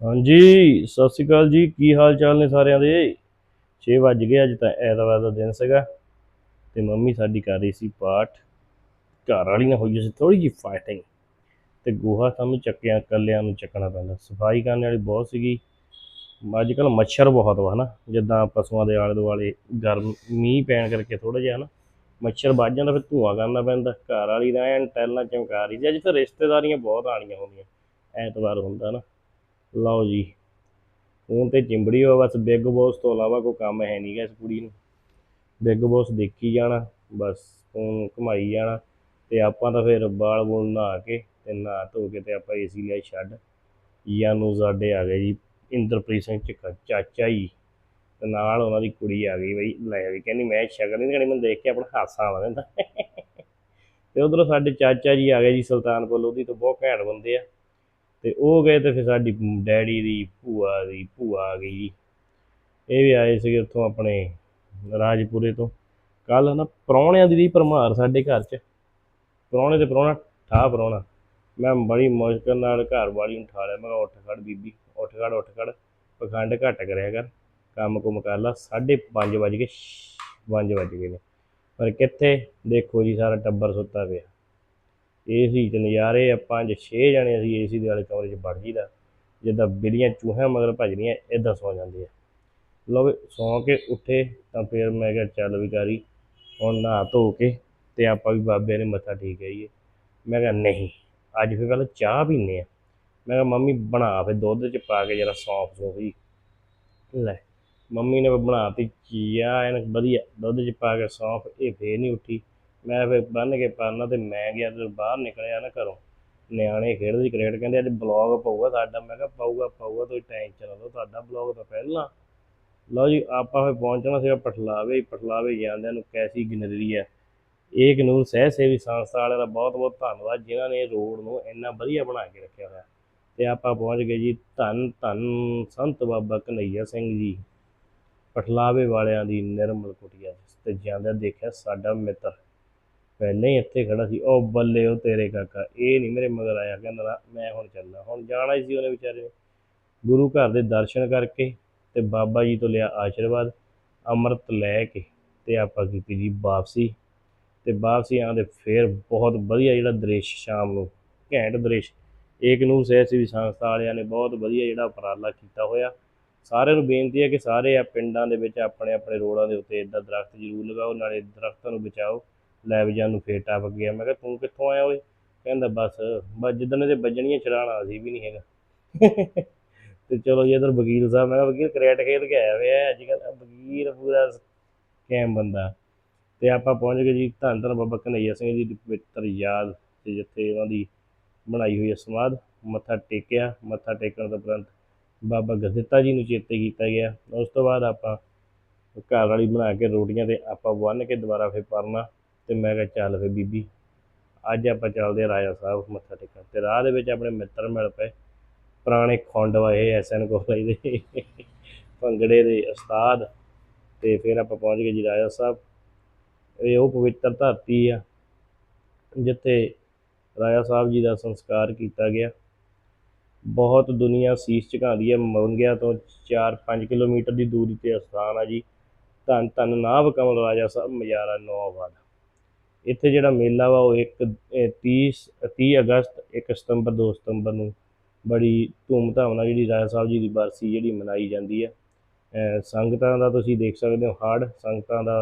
ਹਾਂਜੀ, ਸਤਿ ਸ਼੍ਰੀ ਅਕਾਲ ਜੀ। ਕੀ ਹਾਲ ਚਾਲ ਨੇ ਸਾਰਿਆਂ ਦੇ? 6 ਵੱਜ ਗਏ, ਅੱਜ ਤਾਂ ਐਤਵਾਰ ਦਾ ਦਿਨ ਸੀਗਾ ਤੇ ਮੰਮੀ ਸਾਡੀ ਕਰ ਰਹੀ ਸੀ ਪਾਠ। ਘਰ ਵਾਲੀ ਨਾਲ ਹੋਈ ਸੀ ਥੋੜੀ ਜਿਹੀ ਫਾਈਟਿੰਗ ਤੇ ਗੋਹਾ ਸਾਨੂੰ ਚੱਕਿਆ, ਕੱਲਿਆਂ ਨੂੰ ਚੱਕਣਾ ਪੈਂਦਾ। ਸਫ਼ਾਈ ਕਰਨ ਵਾਲੀ ਬਹੁਤ ਸੀਗੀ। ਅੱਜ ਕੱਲ ਮੱਛਰ ਬਹੁਤ ਵਾ ਹਨਾ, ਜਿੱਦਾਂ ਪਸ਼ੂਆਂ ਦੇ ਆਲੇ ਦੁਆਲੇ ਗਰਮ ਮੀਂਹ ਪੈਣ ਕਰਕੇ ਥੋੜਾ ਜਿਹਾ ਹਨਾ, ਮੱਛਰ ਵੱਜ ਜਾਂਦਾ ਫਿਰ ਧੂਆਂ ਕਰਨਾ ਪੈਂਦਾ। ਘਰ ਵਾਲੀ ਦਾ ਐਨ ਟੈਲਾਂ ਚਮਕਾ ਰਹੀ ਸੀ। ਅੱਜ ਤਾਂ ਰਿਸ਼ਤੇਦਾਰੀਆਂ ਬਹੁਤ ਆਣੀਆਂ ਹੁੰਦੀਆਂ, ਐਤਵਾਰ ਹੁੰਦਾ ਨਾ। ਲਓ ਜੀ। ਫੋਨ ਤੇ ਚਿੰਬੜੀ ਹੋ ਬਸ ਬਿਗ ਬੌਸ ਤੋਂ ਇਲਾਵਾ ਕੋਈ ਕੰਮ ਹੈ ਨਹੀਂਗਾ ਇਸ ਕੁੜੀ ਨੂੰ। ਬਿਗ ਬੌਸ ਦੇਖੀ ਜਾਣਾ, ਬਸ ਫੋਨ ਘੁਮਾਈ ਜਾਣਾ ਤੇ ਆਪਾਂ ਤਾਂ ਫਿਰ ਬਾਲ ਬੂਲ ਨਹਾ ਕੇ ਤੇ ਨਹਾ ਧੋ ਕੇ ਤੇ ਆਪਾਂ ਏਸੀ ਲਿਆ ਛੱਡ। ਯਾਨੂੰ ਸਾਡੇ ਆ ਗਏ ਜੀ, ਇੰਦਰਪ੍ਰੀਤ ਸਿੰਘ ਚੱਕਾ ਚਾਚਾ ਜੀ। ਤੇ ਨਾਲ ਉਹਨਾਂ ਦੀ ਕੁੜੀ ਆ ਗਈ ਬਈ, ਲੈ ਵੀ ਕਹਿੰਦੀ ਮੈਂ ਸ਼ਕਲ ਨਹੀਂ ਦੇਣੀ, ਮੈਨੂੰ ਦੇਖ ਕੇ ਆਪਣਾ ਹਾਸਾ ਆ ਜਾਂਦਾ ਤੇ ਉਧਰੋਂ ਸਾਡੇ ਚਾਚਾ ਜੀ ਆ ਗਏ ਜੀ, ਸੁਲਤਾਨਪੁਰ ਲੋਧੀ ਤੋਂ, ਬਹੁਤ ਘੈਂਟ ਬੰਦੇ ਆ। ਤੇ ਉਹ ਗਏ ਤੇ ਫਿਰ ਸਾਡੀ ਡੈਡੀ ਦੀ ਭੂਆ ਦੀ ਭੂਆ ਆ ਗਈ ਜੀ। ਇਹ ਵੀ ਆਏ ਸੀਗੇ ਉੱਥੋਂ ਆਪਣੇ ਰਾਜਪੁਰੇ ਤੋਂ। ਕੱਲ ਨਾ ਪ੍ਰਾਹੁਣਿਆਂ ਦੀ ਵੀ ਭਰਮਾਰ ਸਾਡੇ ਘਰ 'ਚ। ਪ੍ਰਾਹੁਣੇ ਤੇ ਪ੍ਰਾਹੁਣਾ ਠਾ ਪ੍ਰਾਹੁਣਾ। ਮੈਂ ਬੜੀ ਮੁਸ਼ਕਲ ਨਾਲ ਘਰ ਵਾਲੀ ਨੂੰ ਠਾ ਲਿਆ। ਮੈਂ ਕਿਹਾ, ਉੱਠ ਖੜ ਬੀਬੀ, ਉੱਠ ਖੜ ਉੱਠ ਖੜ। ਪਖੰਡ ਘੱਟ ਕਰਿਆ ਕਰ। ਕੰਮ ਕੁਮ ਕਰ ਲਾ। 5:30 ਵੱਜ ਗਏ। 5 ਵੱਜ ਗਏ ਨੇ। ਪਰ ਕਿੱਥੇ? ਦੇਖੋ ਜੀ, ਸਾਰਾ ਟੱਬਰ ਸੁੱਤਾ ਪਿਆ। ਏਸੀ ਚ ਨਜ਼ਾਰੇ ਆ ਪੰਜ ਛੇ ਜਣੇ ਅਸੀਂ ਏਸੀ ਦੇ ਵਾਲੇ ਕਮਰੇ 'ਚ ਵੜ ਜੀਦਾ ਜਿੱਦਾਂ ਬਿੱਲੀਆਂ ਚੂਹਿਆਂ ਮਗਰ ਭੱਜਦੀਆਂ ਇਦਾਂ ਸੌ ਜਾਂਦੇ ਆ। ਲਓ ਵੀ ਸੌਂ ਕੇ ਉੱਠੇ ਤਾਂ ਫਿਰ ਮੈਂ ਕਿਹਾ ਚੱਲ ਵਿਚਾਰੀ ਹੁਣ ਨਹਾ ਧੋ ਕੇ ਤੇ ਆਪਾਂ ਵੀ ਬਾਬੇ ਨੇ ਮੱਥਾ ਠੀਕ ਆਈਏ। ਮੈਂ ਕਿਹਾ ਨਹੀਂ, ਅੱਜ ਫਿਰ ਪਹਿਲਾਂ ਚਾਹ ਪੀਨੇ ਆ। ਮੈਂ ਕਿਹਾ ਮੰਮੀ ਬਣਾ ਫਿਰ ਦੁੱਧ 'ਚ ਪਾ ਕੇ ਜਰਾ ਸੌਂਫ ਸੌਂਫ ਜੀ। ਲੈ, ਮੰਮੀ ਨੇ ਬਣਾਤੀ ਚੀਆ ਐਨ ਵਧੀਆ, ਦੁੱਧ 'ਚ ਪਾ ਕੇ ਸੌਂਫ, ਇਹ ਫੇਰ ਨਹੀਂ ਉੱਠੀ। ਮੈਂ ਫਿਰ ਬੰਨ ਕੇ ਪਾਣਾ ਤੇ ਮੈਂ ਗਿਆ ਤੇ ਬਾਹਰ ਨਿਕਲਿਆ ਨਾ ਘਰੋਂ, ਨਿਆਣੇ ਖੇਡਦੇ ਕ੍ਰਿਕਟ ਕਹਿੰਦੇ ਅੱਜ ਬਲੌਗ ਪਊਗਾ ਸਾਡਾ, ਮੈਂ ਕਿਹਾ ਪਊਗਾ ਪਊਗਾ ਤੁਸੀਂ ਟੈਨਸ਼ਨ ਨਾ ਲਓ, ਤੁਹਾਡਾ ਬਲੌਗ ਤਾਂ ਪਹਿਲਾਂ। ਲਓ ਜੀ, ਆਪਾਂ ਫਿਰ ਪਹੁੰਚਣਾ ਸੀਗਾ ਪਠਲਾਵੇ ਪਠਲਾਵੇ ਜਾਂਦਿਆਂ ਨੂੰ ਕੈਸੀ ਗਿਨਰੀ ਹੈ। ਇਹ ਨੂਰ ਸਹਿ ਸੇਵੀ ਸੰਸਥਾ ਵਾਲਿਆਂ ਦਾ ਬਹੁਤ ਬਹੁਤ ਧੰਨਵਾਦ, ਜਿਨ੍ਹਾਂ ਨੇ ਰੋਡ ਨੂੰ ਇੰਨਾ ਵਧੀਆ ਬਣਾ ਕੇ ਰੱਖਿਆ ਹੋਇਆ। ਤੇ ਆਪਾਂ ਪਹੁੰਚ ਗਏ ਜੀ ਧੰਨ ਧੰਨ ਸੰਤ ਬਾਬਾ ਕਨਈਆ ਸਿੰਘ ਜੀ, ਪਠਲਾਵੇ ਵਾਲਿਆਂ ਦੀ ਨਿਰਮਲ ਕੁਟੀਆ ਤੇ ਜਾਂਦਿਆਂ ਦੇਖਿਆ ਸਾਡਾ ਮਿੱਤਰ ਪਹਿਲਾਂ ਹੀ ਇੱਥੇ ਖੜਾ ਸੀ ਉਹ ਬੱਲੇ ਉਹ ਤੇਰੇ ਕਾਕਾ ਇਹ ਨਹੀਂ ਮੇਰੇ ਮਗਰ ਆਇਆ ਕਹਿੰਦਾ ਨਾ, ਮੈਂ ਹੁਣ ਚੱਲਣਾ ਹੁਣ ਜਾਣਾ ਹੀ ਸੀ ਉਹਨੇ ਵਿਚਾਰੇ ਨੇ। ਗੁਰੂ ਘਰ ਦੇ ਦਰਸ਼ਨ ਕਰਕੇ ਤੇ ਬਾਬਾ ਜੀ ਤੋਂ ਲਿਆ ਆਸ਼ੀਰਵਾਦ ਅੰਮ੍ਰਿਤ ਲੈ ਕੇ ਤੇ ਆਪਾਂ ਕੀਤੀ ਜੀ ਵਾਪਸੀ। ਤੇ ਵਾਪਸੀ ਆਉਂਦੇ ਫੇਰ ਬਹੁਤ ਵਧੀਆ ਜਿਹੜਾ ਦ੍ਰਿਸ਼ ਸ਼ਾਮ ਨੂੰ ਘੈਂਟ ਦ੍ਰਿਸ਼। ਏਕ ਨੂਰ ਸਹਿ ਸੰਸਥਾ ਵਾਲਿਆਂ ਨੇ ਬਹੁਤ ਵਧੀਆ ਜਿਹੜਾ ਉਪਰਾਲਾ ਕੀਤਾ ਹੋਇਆ। ਸਾਰਿਆਂ ਨੂੰ ਬੇਨਤੀ ਹੈ ਕਿ ਸਾਰੇ ਆ ਪਿੰਡਾਂ ਦੇ ਵਿੱਚ ਆਪਣੇ ਆਪਣੇ ਰੋਡਾਂ ਦੇ ਉੱਤੇ ਇਦਾਂ ਦਰਖਤ ਜ਼ਰੂਰ ਲਗਾਓ ਨਾਲੇ ਦਰਖਤਾਂ ਨੂੰ ਬਚਾਓ। ਲੈ ਵੀ ਨੂੰ ਫੇਰ ਟੱਪ ਗਿਆ। ਮੈਂ ਕਿਹਾ, ਤੂੰ ਕਿੱਥੋਂ ਆਇਆ ਓਏ? ਕਹਿੰਦਾ, ਬਸ ਬਸ ਜਿੱਦਣ ਇਹਦੇ ਵੱਜਣੀਆਂ ਚਲਾਣਾ ਅਸੀਂ ਵੀ ਨਹੀਂ ਹੈਗਾ। ਤੇ ਚਲੋ ਜੀ, ਇਧਰ ਵਕੀਲ ਸਾਹਿਬ, ਮੈਂ ਕਿਹਾ, ਵਕੀਲ, ਕ੍ਰਿਕਟ ਖੇਡ ਕੇ ਆਇਆ ਹੋਇਆ ਅੱਜ ਕੱਲ ਵਕੀਲ ਪੂਰਾ ਕੈਮ ਬੰਦਾ ਤੇ ਆਪਾਂ ਪਹੁੰਚ ਗਏ ਜੀ ਧੰਨ ਧੰਨ ਬਾਬਾ ਕਨਈਆ ਸਿੰਘ ਜੀ ਦੀ ਪਵਿੱਤਰ ਯਾਦ ਤੇ ਜਿੱਥੇ ਉਹਨਾਂ ਦੀ ਬਣਾਈ ਹੋਈ ਹੈ ਸਮਾਧ। ਮੱਥਾ ਟੇਕਿਆ, ਮੱਥਾ ਟੇਕਣ ਤੋਂ ਉਪਰੰਤ ਬਾਬਾ ਗਦਿੱਤਾ ਜੀ ਨੂੰ ਚੇਤੇ ਕੀਤਾ ਗਿਆ। ਉਸ ਤੋਂ ਬਾਅਦ ਆਪਾਂ ਘਰ ਵਾਲੀ ਬਣਾ ਕੇ ਰੋਟੀਆਂ ਤੇ ਆਪਾਂ ਬੰਨ ਕੇ ਦੁਬਾਰਾ ਫੇਰ ਪਰਨਾ। ਤੇ ਮੈਂ ਕਿਹਾ ਚੱਲ ਫੇ ਬੀਬੀ, ਅੱਜ ਆਪਾਂ ਚੱਲਦੇ ਆ ਰਾਜਾ ਸਾਹਿਬ ਮੱਥਾ ਟੇਕਣ ਤੇ ਰਾਹ ਦੇ ਵਿੱਚ ਆਪਣੇ ਮਿੱਤਰ ਮਿਲ ਪਏ, ਪੁਰਾਣੇ ਖੁੰਡ ਇਹ ਐਸਐਨ ਕੋਲਜ ਦੇ, ਭੰਗੜੇ ਦੇ ਉਸਤਾਦ ਤੇ ਫਿਰ ਆਪਾਂ ਪਹੁੰਚ ਗਏ ਜੀ ਰਾਜਾ ਸਾਹਿਬ। ਇਹ ਉਹ ਪਵਿੱਤਰ ਧਰਤੀ ਆ, ਜਿੱਥੇ ਰਾਜਾ ਸਾਹਿਬ ਜੀ ਦਾ ਸੰਸਕਾਰ ਕੀਤਾ ਗਿਆ। ਬਹੁਤ ਦੁਨੀਆ ਸੀਸ ਝੁਕਾਉਂਦੀ ਹੈ, ਮੰਗਿਆ ਤੋਂ 4-5 ਕਿਲੋਮੀਟਰ ਦੀ ਦੂਰੀ ਤੇ ਅਸਥਾਨ ਆ ਜੀ। ਧੰਨ ਧੰਨ ਨਾਭ ਕਮਲ ਰਾਜਾ ਸਾਹਿਬ, ਮਜਾਰਾ ਨੌਵਾਦ ਇੱਥੇ ਜਿਹੜਾ ਮੇਲਾ ਵਾ ਉਹ ਇੱਕ 30 30 ਅਗਸਤ 1 ਸਤੰਬਰ 2 ਸਤੰਬਰ ਨੂੰ ਬੜੀ ਧੂਮਧਾਮ ਨਾਲ ਜਿਹੜੀ ਰਾਜਾ ਸਾਹਿਬ ਜੀ ਦੀ ਬਰਸੀ ਜਿਹੜੀ ਮਨਾਈ ਜਾਂਦੀ ਹੈ। ਸੰਗਤਾਂ ਦਾ ਤੁਸੀਂ ਦੇਖ ਸਕਦੇ ਹੋ ਹੜ ਸੰਗਤਾਂ ਦਾ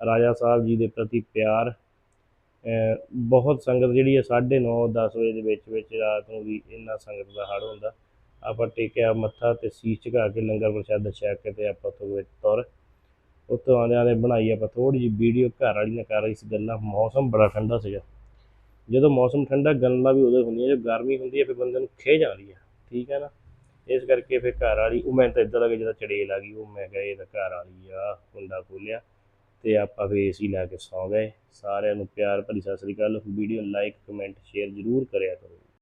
ਰਾਜਾ ਸਾਹਿਬ ਜੀ ਦੇ ਪ੍ਰਤੀ ਪਿਆਰ। ਬਹੁਤ ਸੰਗਤ ਜਿਹੜੀ ਹੈ 9:30 10 ਵਜੇ ਦੇ ਵਿੱਚ ਵਿੱਚ ਰਾਤ ਨੂੰ ਵੀ ਇੰਨਾ ਸੰਗਤ ਦਾ ਹੜ ਹੁੰਦਾ। ਆਪਾਂ ਟੇਕਿਆ ਮੱਥਾ ਤੇ ਸੀਸ ਝੁਕਾ ਕੇ ਲੰਗਰ ਪ੍ਰਸ਼ਾਦ ਛਕ ਕੇ ਤੇ ਆਪਾਂ ਤੋਂ ਵਿੱਚ ਤੁਰ ਉੱਥੋਂ ਆਉਂਦੇ ਆਉਂਦੇ ਬਣਾਈ ਆਪਾਂ ਥੋੜੀ ਜਿਹੀ ਵੀਡੀਓ ਘਰ ਵਾਲੀ ਨੇ ਕਰ ਰਹੀ ਸੀ ਗੱਲਾਂ, ਮੌਸਮ ਬੜਾ ਠੰਡਾ ਸੀਗਾ। ਜਦੋਂ ਮੌਸਮ ਠੰਡਾ ਗੱਲਾਂ ਵੀ ਉਦੋਂ ਹੁੰਦੀਆਂ ਜਦੋਂ ਗਰਮੀ ਹੁੰਦੀ ਹੈ, ਫਿਰ ਬੰਦੇ ਨੂੰ ਖੇ ਜਾਂਦੀ ਹੈ, ਠੀਕ ਹੈ ਨਾ? ਇਸ ਕਰਕੇ ਫਿਰ ਘਰ ਵਾਲੀ, ਉਹ ਮੈਂ ਤਾਂ ਇਦਾਂ ਲੱਗੇ ਜਿੱਦਾਂ ਚੜੇਲ ਆ ਗਈ, ਉਹ ਮੈਂ ਕਿਹਾ ਇਹ ਤਾਂ ਘਰ ਵਾਲੀ ਆ ਕੁੰਡਾ ਖੋਲਿਆ ਤੇ ਆਪਾਂ ਫਿਰ ਏਸੀ ਲਾ ਕੇ ਸੌਂ ਗਏ। ਸਾਰਿਆਂ ਨੂੰ ਪਿਆਰ ਭਰੀ ਸਤਿ ਸ੍ਰੀ ਅਕਾਲ। ਵੀਡੀਓ ਲਾਈਕ ਕਮੈਂਟ ਸ਼ੇਅਰ ਜ਼ਰੂਰ ਕਰਿਆ ਕਰੋ।